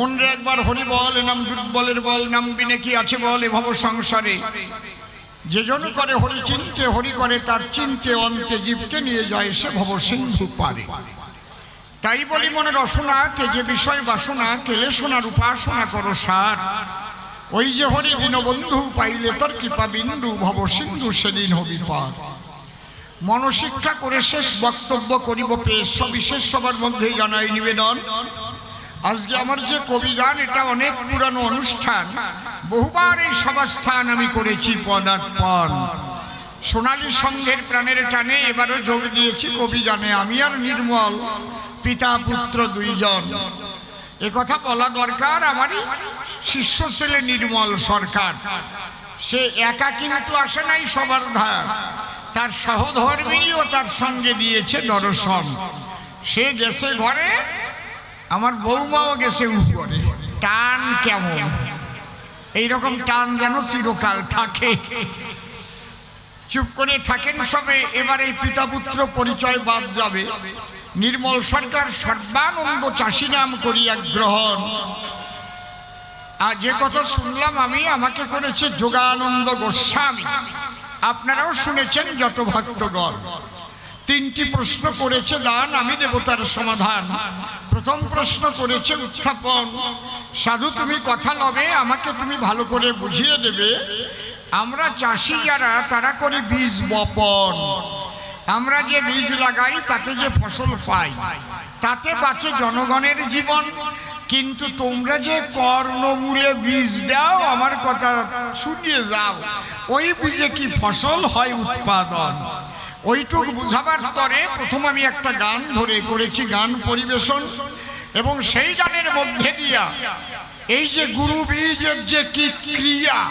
মনরে একবার হরি বল, নাম দুর্বলের বল, নাম বিনে কি আছে বল, এ ভব সংসারে। যে জন করে হরি চিনতে, হরি করে তার চিনতে, অন্তে জীবকে নিয়ে যায় সে ভব সিন্ধু পারে। তাই বলি মনে রসনা যে বিষয় বাসনা কেলে সোনার উপাসনা করো সার। ওই যে হরি দীনবন্ধু পাইলে তোর কৃপা বিন্দু, ভব সিন্ধু সেদিন হবি পার মনশিক্ষা করে শেষ বক্তব্য করিব পেশ, সবিশেষ সবার মধ্যেই জানাই নিবেদন। আজকে আমার যে কবি গান, এটা অনেক পুরানো অনুষ্ঠান। বহুবার এই সভাস্থান আমি করেছি পদার্পণ। সোনালী সংঘের প্রাণের টানে এবারও যোগ দিয়েছি কবি গানে, আমি আর নির্মল, পিতা, পুত্র দুইজন। এ কথা বলা দরকার আমারই শিষ্য ছেলে নির্মল সরকার। সে একা কিন্তু আসে নাই সবার ধার। তার সহধর্মিনীও তার সঙ্গে দিয়েছে দর্শন। সে গেছে ঘরে আমার বৌমাও গেছে উপরে। টান কেমন? এইরকম টান যেন চিরকাল থাকে। চুপ করে থাকেন সবে, এবার এই পিতা পুত্র পরিচয় বাদ যাবে। নির্মল সরকার সর্বানন্দ চাষী নাম করিয়া গ্রহণ। আর যে কথা শুনলাম আমি, আমাকে করেছে যোগানন্দ গোস্বামী। আপনারাও শুনেছেন যত ভক্তগণ। তিনটি প্রশ্ন করেছে, দান আমি দেবতার সমাধান। প্রথম প্রশ্ন করেছে, উত্থাপন। সাধু, তুমি কথা লবে, আমাকে তুমি ভালো করে বুঝিয়ে দেবে। আমরা চাষি যারা, তারা করি বীজ বপন। আমরা যে বীজ লাগাই, তাতে যে ফসল পাই, তাতে বাঁচে জনগণের জীবন। কিন্তু তোমরা যে কর্ণমূলে বীজ দাও, আমার কথা শুনিয়ে যাও। ওই বীজে কি ফসল হয় উৎপাদন? ওইটুক বুঝাবার তরে প্রথম আমি একটা গান ধরে করেছি, গান পরিবেশন। এবং সেই গানের মধ্যে দিয়া এই যে গুরু বীজের যে কি ক্রিয়া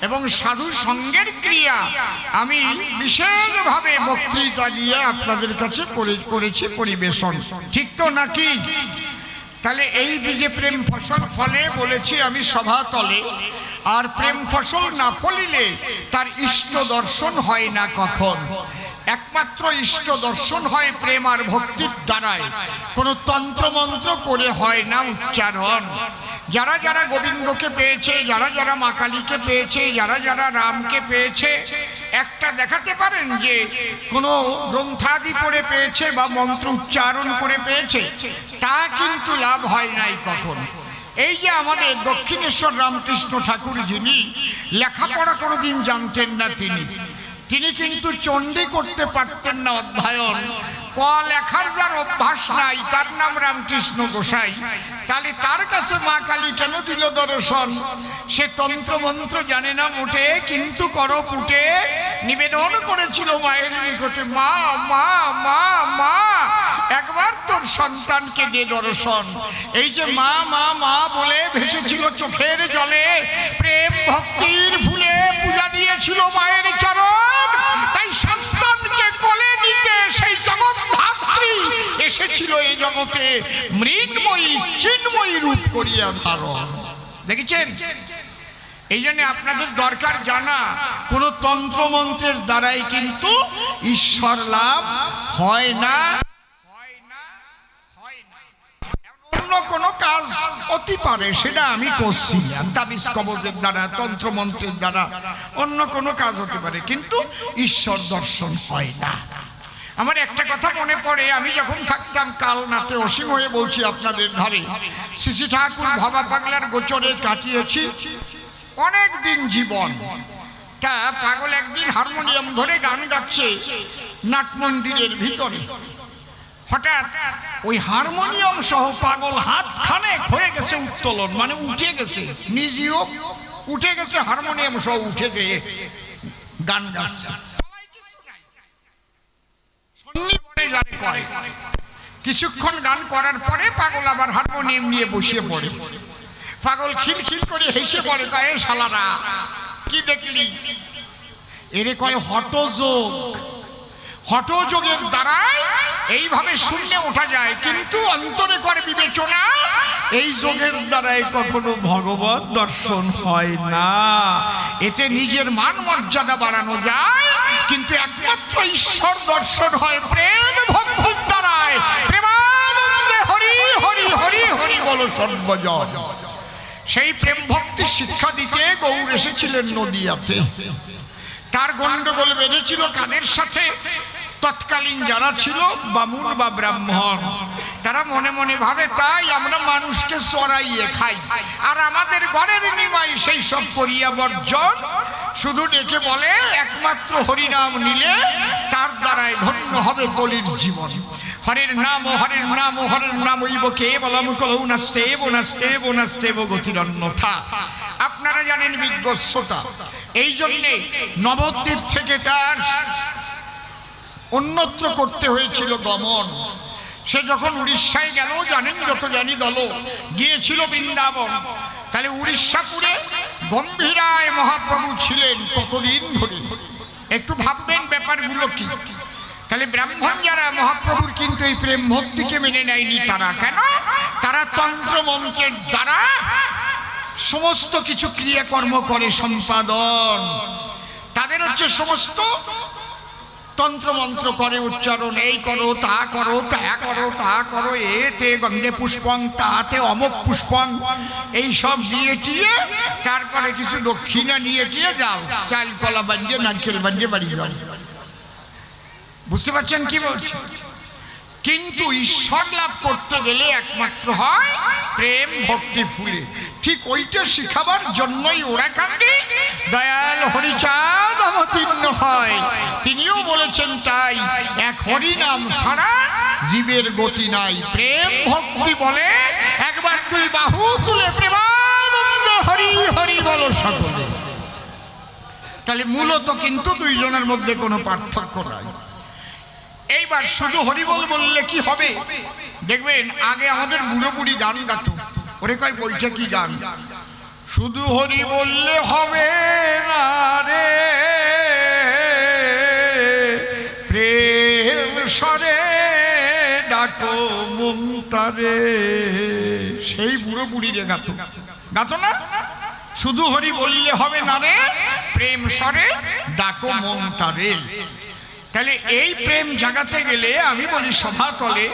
এবং সাধু সঙ্গের ক্রিয়া আমি বিশেষভাবে বক্তৃতা দিয়ে আপনাদের কাছে করে- করেছি পরিবেশন। ঠিক তো নাকি? তাহলে এই বীজে প্রেম ফসল ফলে বলেছি আমি সভা তলে, আর প্রেম ফসল না ফলিলে তার ইষ্ট দর্শন হয় না কখন? একমাত্র ইষ্ট দর্শন হয় প্রেম আর ভক্তির দ্বারায় কোনো তন্ত্রমন্ত্র করে হয় না উচ্চারণ। যারা যারা গোবিন্দকে পেয়েছে, যারা যারা মা কালীকে পেয়েছে, যারা যারা রামকে পেয়েছে, একটা দেখাতে পারেন যে কোনো গ্রন্থাদি পড়ে পেয়েছে বা মন্ত্র উচ্চারণ করে পেয়েছে, তা কিন্তু লাভ হয় নাই কখন। এই যে আমাদের দক্ষিণেশ্বর রামকৃষ্ণ ঠাকুর যিনি লেখাপড়া কোনোদিন জানতেন না তিনি। তিনি কিন্তু চণ্ডী করতে পারতেন না অধ্যয়ন। ক লেখার যার অভ্যাস নাই তার নাম রামকৃষ্ণ গোসাই। তাহলে তার কাছে মা কালী কেন দিল দর্শন? সে তন্ত্র মন্ত্র জানে না মোটে কিন্তু কর পুটে নিবেদন করেছিল মায়ের নিকটে মা মা মা মা একবার তোর সন্তানকে দে দর্শন। এই যে মা মা মা বলে ভেসেছিল চোখের জলে, প্রেম ভক্তির ভুলে পূজা দিয়েছিল মায়ের চরণ। তাই সন্তানকে কোলে নিতে সেই জগৎ ধাত্রী এসেছিল এই জগতে, মৃন্ময়ী, চিন্ময়ী রূপ করিয়া ধারণ। দেখেছেন? এই জন্য আপনাদের দরকার জানা, কোন তন্ত্রমন্ত্রের দ্বারাই কিন্তু ঈশ্বর লাভ হয় না হয় না, হয় না। অন্য কোনো কাজ অতি পারে, সেটা আমি করছি। তাবিজ, কবজের দ্বারা, তন্ত্রমন্ত্রের দ্বারা অন্য কোনো কাজ হতে পারে, কিন্তু ঈশ্বর দর্শন হয় না। আমার একটা কথা মনে পড়ে, আমি যখন থাকতাম কালনাতে অসীম হয়ে বলছি আপনাদের ধারে, শ্রী ঠাকুর ভাবা পাগলার গোচরে কাটিয়েছি অনেক দিন জীবন। তা পাগল একদিন হারমোনিয়াম ধরে গান গাচ্ছে নাট মন্দিরের ভিতরে। হঠাৎ ওই হারমোনিয়াম সহ পাগল হাত হাতখানে হয়ে গেছে উত্তোলন মানে উঠে গেছে, নিজেও উঠে গেছে হারমোনিয়াম সহ উঠে গিয়ে গান গাচ্ছে। কিছুক্ষণ গান করার পরে পাগল আবার হারমোনিয়াম নিয়ে বসিয়ে পড়ে। পাগল খিলখিল করে হেসে পড়ে কয়ে শালারা, কি দেখলি? এরে কয় হটযোগ হটযোগের দ্বারাই এইভাবে শূন্যে ওঠা যায়, কিন্তু অন্তরে করে বিবেচনা, এই যোগের দ্বারাই কখনো ভগবত দর্শন হয় না। এতে নিজের মান মর্যাদা বাড়ানো যায়, কিন্তু একমাত্র ঈশ্বর দর্শন হয় প্রেম ভক্তির দ্বারায় প্রেমানন্দে হরি হরি হরি হরি বলো সর্বজন। সেই প্রেম ভক্তি শিক্ষা দিতে গৌর এসেছিলেন নদিয়াতে। তার গন্ডগোল বেঁধেছিল কাদের সাথে? তৎকালীন যারা ছিল, বামুন বা ব্রাহ্মণ, তারা মনে মনে ভাবে, তাই আমরা মানুষকে চড়াইয়ে খাই। আর আমাদের ঘরের নিমাই সেই সব করিয়া বর্জন। শুধু ডেকে বলে, একমাত্র হরিনাম নিলে তার দ্বারাই ধন্য হবে কলির জীবন। হরের নাম, ও হরের নাম, ও হরের নাম ওইব কে বলম কলৌ নাস্তে নাস্তে নাস্তে গতির অন্যথা আপনারা জানেন বিজ্ঞ এই জন্যে নবদ্বীপ থেকে তার অন্যত্র করতে হয়েছিল গমন। সে যখন উড়িষ্যায় গেল, জানেন যত জ্ঞানী দল, গিয়েছিল বৃন্দাবন। তাহলে উড়িষ্যাপুরে গম্ভীরায় মহাপ্রভু ছিলেন কতদিন ধরে। একটু ভাববেন ব্যাপারগুলো কি? তাহলে ব্রাহ্মণ যারা, মহাপ্রভুর কিন্তু এই প্রেম ভক্তিকে মেনে নেয়নি তারা। কেন? তারা তন্ত্র মন্ত্রের দ্বারা সমস্ত কিছু ক্রিয়াকর্ম করে, সম্পাদন। তাদের হচ্ছে সমস্ত তন্ত্রমন্ত্র করে উচ্চারণ, এই করো, তা করো তা করো তা করো এতে গন্ধে পুষ্পং তাতে অমক পুষ্পং। এই সব দিয়ে টিয়ে, তারপরে কিছু দক্ষিণা নিয়ে টিয়ে যাও। চাল, কলা বাঞ্জে নারকেল বাঞ্জে বাড়ি যাও। বুঝতে পারছেন কি বলছি? কিন্তু ঈশ্বর লাভ করতে গেলে একমাত্র হয় প্রেম, ভক্তি, ফুলে। ঠিক ওইটা শিখাবার জন্যই ওরা কাণ্ডে দয়াল হরিচাঁদ অবতীর্ণ হয়। তিনিও বলেছেন তাই। এক হরিনাম সারা জীবের গতি নাই। প্রেম ভক্তি বলে। একবার দুই বাহু তুলে প্রেমানন্দ হরি হরি বলো সকলে তাহলে মূলত কিন্তু দুইজনের মধ্যে কোনো পার্থক্য নাই। এইবার শুধু হরিবল বললে কি হবে? দেখবেন, আগে আমাদের বুড়ো বুড়ি গান গাত। ওরে কয় বইটা কি গান শুধু হরি বললে হবে না রে। প্রেম সরে ডাকো মন্তারে সেই বুড়ো বুড়ি রে গাত। গাত না? শুধু হরি বললে হবে না রে। প্রেম সরে ডাকো মন্তারে তাহলে এই প্রেম জাগাতে গেলে আমি বলি সভাতলে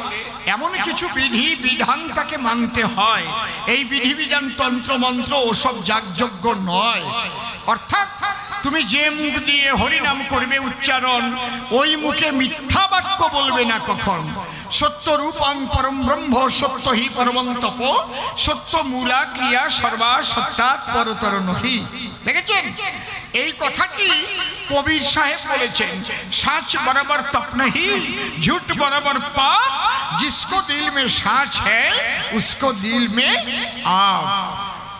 এমন কিছু বিধি বিধান তাকে মানতে হয়। এই বিধি বিধান তন্ত্র মন্ত্র ওসব যাগযজ্ঞ নয়। অর্থাৎ তুমি যে মুখ দিয়ে হরিনাম করবে উচ্চারণ ওই মুখে মিথ্যা বাক্য বলবে না কখন? সত্য রূপং পরম ব্রহ্ম সত্য হি পরমং তপ সত্য মূলা ক্রিয়া সর্বা সত্তাৎ পরতর নহি। দেখেছেন? এই কথাটি কবির সাহেব বলেছেন সাচ বরাবর তপ नहीं झूठ बराबर पाप जिसको दिल में साच है उसको दिल में आप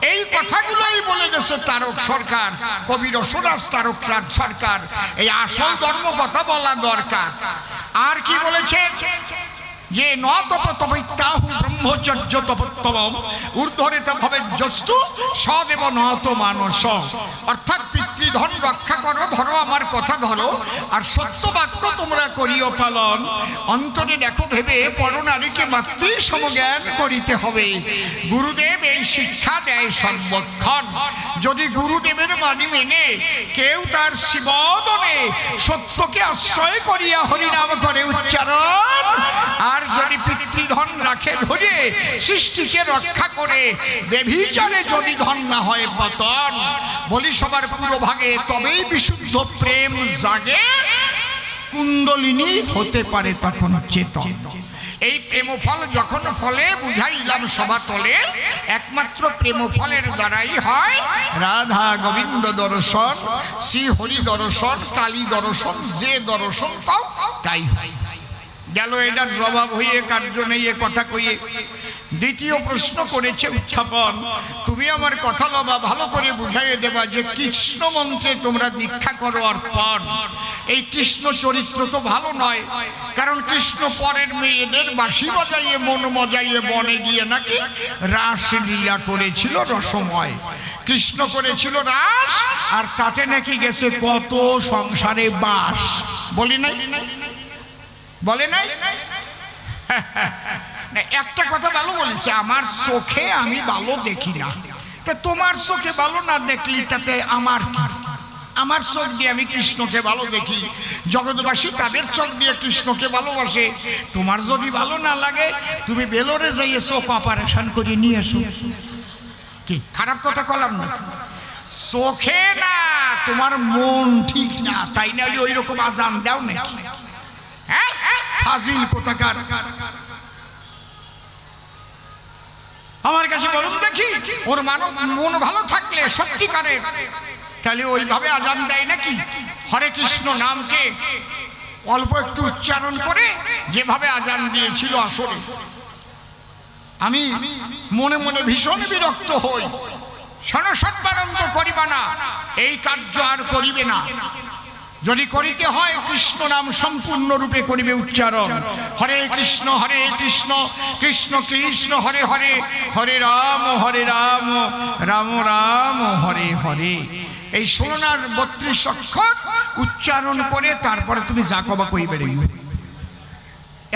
এই কথাগুলোই বলে গেছে তারক সরকার কবি রসরাজ তারক রাজ সরকার এই আসল ধর্ম কথা বলা দরকার আর কি বলেছেন যে ন তপ তপৈত্যাহু ব্রহ্মচর্য তপোত্তম ঊর্ধ্বরেতে ভবে জস্তু সদেব নত মানস অর্থাৎ পিতৃধন রক্ষা করো, ধরো আমার কথা ধরো, আর সত্য বাক্য তোমরা করিও পালন। অন্তরে দেখো, ভেবে পরনারীকে মাতৃ সমজ্ঞান করিতে হবে। গুরুদেব এই শিক্ষা দেয় সর্বক্ষণ। যদি গুরুদেবের বাণী মেনে, কেউ তার শিবদনে সত্যকে আশ্রয় করিয়া হরিনাম করে উচ্চারণ। আর যদি পিতৃধন রাখে ধরে সৃষ্টিকে রক্ষা করে বেভিচারে যদি ধন না হয় পতন। বলি সবার পুরো ভাগে, তবেই বিশুদ্ধ প্রেম জাগে, কুণ্ডলিনী হতে পারে তখন চেতন। এই প্রেমফল যখন ফলে, বুঝাইলাম সভা তলে, একমাত্র প্রেমফলের দ্বারাই হয় রাধা গোবিন্দ দর্শন, শ্রী হরি দর্শন, কালী দর্শন, যে দর্শন পাও, তাই হয়। গেল এটার জবাব হইয়ে, কার্য নেই কথা কইয়ে। দ্বিতীয় প্রশ্ন করেছে উত্থাপন। তুমি আমার কথা লবা, ভালো করে বুঝাইয়ে দেবা যে কৃষ্ণ মন্ত্রে তোমরা দীক্ষা করো অর্পণ এই কৃষ্ণ চরিত্র তো ভালো নয়, কারণ কৃষ্ণ পরের মেয়েদের বাসি বাজাইয়ে, মন মজাইয়ে বনে গিয়ে নাকি রাস লীলা করেছিল রসময়। কৃষ্ণ করেছিল রাস, আর তাতে নাকি গেছে কত সংসারে বাস। বলি নাই? বলে নাই? না, একটা কথা ভালো বলেছে আমার চোখে আমি ভালো দেখি না। তা তোমার চোখে ভালো না দেখলি তাতে আমার আমার চোখ দিয়ে আমি কৃষ্ণকে ভালো দেখি। জগৎবাসী তাদের চোখ দিয়ে কৃষ্ণকে ভালোবাসে। তোমার যদি ভালো না লাগে তুমি বেলোরে যাইয়ে চোখ অপারেশন করে নিয়ে এসো কি খারাপ কথা কলাম না? চোখে না তোমার মন ঠিক না তাই না ওই রকম আজান দাও নাকি? হ্যাঁ? ফাজিল কোথাকার? আমার কাছে বলুন দেখি, ওর মানব মন ভালো থাকলে সত্যিকারের। তাহলে ওইভাবে আজান দেয় নাকি? হরে কৃষ্ণ নামকে অল্প একটু উচ্চারণ করে যেভাবে আজান দিয়েছিল আসলে আমি মনে মনে ভীষণ বিরক্ত হই। সনসৎবানন্দ করিবা না, এই কার্য আর করিবে না। যদি করিতে হয়, কৃষ্ণ নাম সম্পূর্ণরূপে করিবে উচ্চারণ। হরে কৃষ্ণ হরে কৃষ্ণ কৃষ্ণ কৃষ্ণ, হরে হরে হরে রাম হরে রাম রাম রাম, হরে হরে। এই ষোলনার বত্রিশ অক্ষর উচ্চারণ করে তারপরে তুমি যা কবা কই বেরিয়ে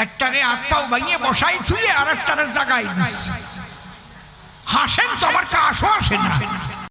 একটারে আত্মাও ভাঙিয়ে বসাই থুয়ে আর একটারে জাগাই দিচ্ছি হাসেন তো আমার কাশও আসে না।